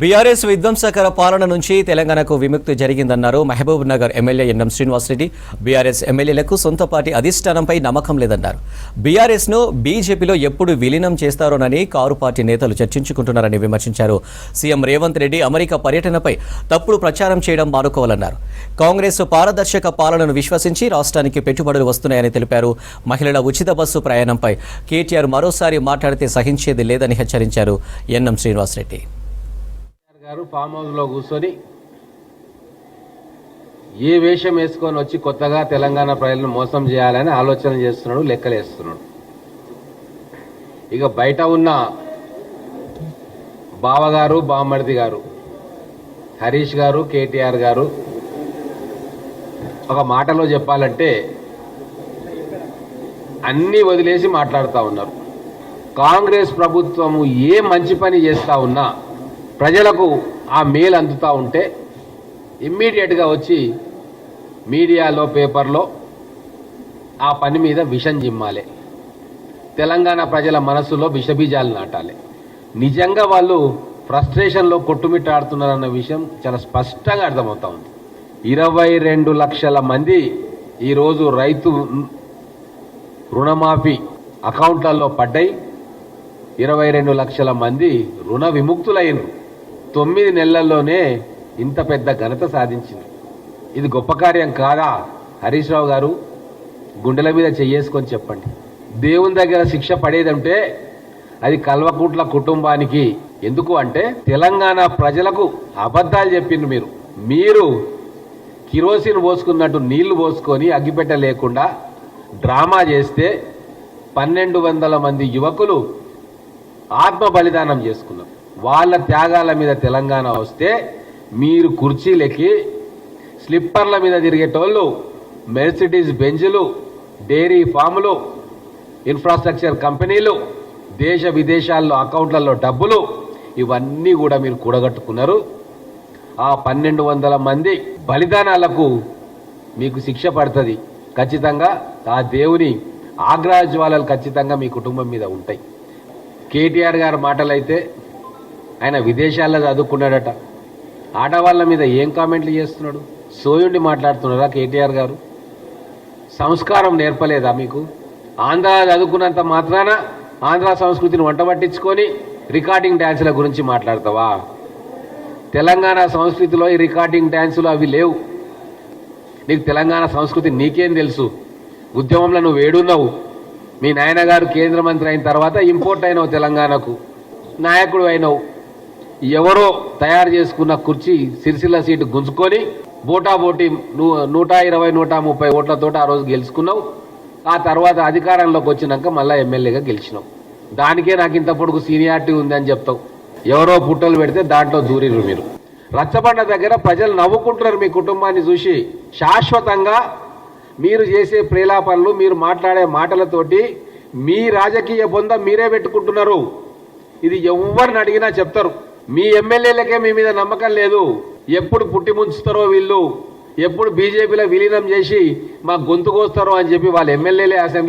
BRS విధ్వంసకర పాలన నుంచి తెలంగాణకు విముక్తి జరిగిందన్నారు Mahabubnagar MLA NM Srinivasa Reddy. BRS ఎమ్మెల్యేలకు సొంత పార్టీ అధిష్టానంపై నమ్మకం లేదన్నారు. బీఆర్ఎస్ను బీజేపీలో ఎప్పుడు విలీనం చేస్తారోనని కారు పార్టీ నేతలు చర్చించుకుంటున్నారని విమర్శించారు. సీఎం రేవంత్ రెడ్డి అమెరికా పర్యటనపై తప్పుడు ప్రచారం చేయడం మానుకోవాలన్నారు. కాంగ్రెస్ పారదర్శక పాలనను విశ్వసించి రాష్ట్రానికి పెట్టుబడులు వస్తున్నాయని తెలిపారు. మహిళల ఉచిత బస్సు ప్రయాణంపై కేటీఆర్ మరోసారి మాట్లాడితే సహించేది లేదని హెచ్చరించారు ఎన్ఎం శ్రీనివాసరెడ్డి. గారు ఫామ్ హౌస్లో కూర్చొని ఏ వేషం వేసుకొని వచ్చి కొత్తగా తెలంగాణ ప్రజలను మోసం చేయాలని ఆలోచన చేస్తున్నాడు లెక్కలేస్తున్నాడు ఇక బయట ఉన్న బావగారు బామ్మడిది గారు హరీష్ గారు కేటీఆర్ గారు ఒక మాటలో చెప్పాలంటే అన్నీ వదిలేసి మాట్లాడుతూ ఉన్నారు. కాంగ్రెస్ ప్రభుత్వము ఏ మంచి పని చేస్తూ ఉన్నా ప్రజలకు ఆ మేలు అందుతూ ఉంటే ఇమ్మీడియట్గా వచ్చి మీడియాలో పేపర్లో ఆ పని మీద విషం జిమ్మాలి. తెలంగాణ ప్రజల మనసులో విషబీజాలు నాటాలి. నిజంగా వాళ్ళు ఫ్రస్ట్రేషన్లో కొట్టుమిట్టాడుతున్నారన్న విషయం చాలా స్పష్టంగా అర్థమవుతా ఉంది. ఇరవై రెండు లక్షల మంది ఈరోజు రైతు రుణమాఫీ అకౌంట్లలో పడ్డాయి. ఇరవై రెండు లక్షల మంది రుణ విముక్తులైనరు తొమ్మిది నెలల్లోనే ఇంత పెద్ద ఘనత సాధించింది. ఇది గొప్ప కార్యం కాదా? హరీష్ రావు గారు గుండెల మీద చెయ్యేసుకొని చెప్పండి. దేవుని దగ్గర శిక్ష పడేదంటే అది కల్వకుంట్ల కుటుంబానికి ఎందుకు అంటే తెలంగాణ ప్రజలకు అబద్ధాలు చెప్పిండ్రు మీరు. మీరు కిరోసిన్ పోసుకున్నట్టు నీళ్ళు పోసుకొని అగ్గిపెట్ట లేకుండా డ్రామా చేస్తే పన్నెండు వందల మంది యువకులు ఆత్మ బలిదానం చేసుకున్నారు. వాళ్ళ త్యాగాల మీద తెలంగాణ వస్తే మీరు కుర్చీలెక్కి స్లిప్పర్ల మీద తిరిగేటోళ్ళు మెర్సిడీస్ బెంజులు డైరీ ఫాములు ఇన్ఫ్రాస్ట్రక్చర్ కంపెనీలు దేశ విదేశాల్లో అకౌంట్లలో డబ్బులు ఇవన్నీ కూడా మీరు కూడగట్టుకున్నారు. ఆ పన్నెండు వందల మంది బలిదానాలకు మీకు శిక్ష పడుతుంది. ఖచ్చితంగా ఆ దేవుని ఆగ్రహ జ్వాలలు ఖచ్చితంగా మీ కుటుంబం మీద ఉంటాయి. కేటీఆర్ గారి మాటలైతే ఆయన విదేశాల్లో చదువుకున్నాడట. ఆడవాళ్ళ మీద ఏం కామెంట్లు చేస్తున్నాడు? సోయుండి మాట్లాడుతున్నారా కేటీఆర్ గారు? సంస్కారం నేర్పలేదా మీకు? ఆంధ్ర చదువుకున్నంత మాత్రాన ఆంధ్ర సంస్కృతిని వంట పట్టించుకొని రికార్డింగ్ డ్యాన్సుల గురించి మాట్లాడతావా? తెలంగాణ సంస్కృతిలో ఈ రికార్డింగ్ డ్యాన్సులు అవి లేవు. నీకు తెలంగాణ సంస్కృతి నీకేం తెలుసు? ఉద్యమంలో నువ్వు వేడున్నావు మీ నాయనగారు కేంద్ర మంత్రి అయిన తర్వాత ఇంపోర్ట్ అయినావు తెలంగాణకు. నాయకుడు అయినావు. ఎవరో తయారు చేసుకున్న కుర్చీ సిరిసిల్ల సీటు గుంజుకొని బోటాబోటి నూ నూట ఇరవై నూట ముప్పై ఓట్లతో ఆ రోజు గెలుచుకున్నావు. ఆ తర్వాత అధికారంలోకి వచ్చినాక మళ్ళీ ఎమ్మెల్యేగా గెలిచినావు. దానికే నాకు ఇంత పొడుగు సీనియారిటీ ఉందని చెప్తావు. ఎవరో పుట్టలు పెడితే దాంట్లో దూరిరు మీరు. రచ్చబండ దగ్గర ప్రజలు నవ్వుకుంటున్నారు మీ కుటుంబాన్ని చూసి. శాశ్వతంగా మీరు చేసే ప్రేలాపనలు మీరు మాట్లాడే మాటలతోటి మీ రాజకీయ బొంద మీరే పెట్టుకుంటున్నారు. ఇది ఎవరిని అడిగినా చెప్తారు. మీ ఎమ్మెల్యేలకే మీ మీద నమ్మకం లేదు. ఎప్పుడు పుట్టి ముంచుతారో వీళ్ళు. ఎప్పుడు బీజేపీలో విలీనం చేసి మా గొంతు కోస్తారో అని చెప్పి వాళ్ళ ఎమ్మెల్యేలే అసెంబ్లీ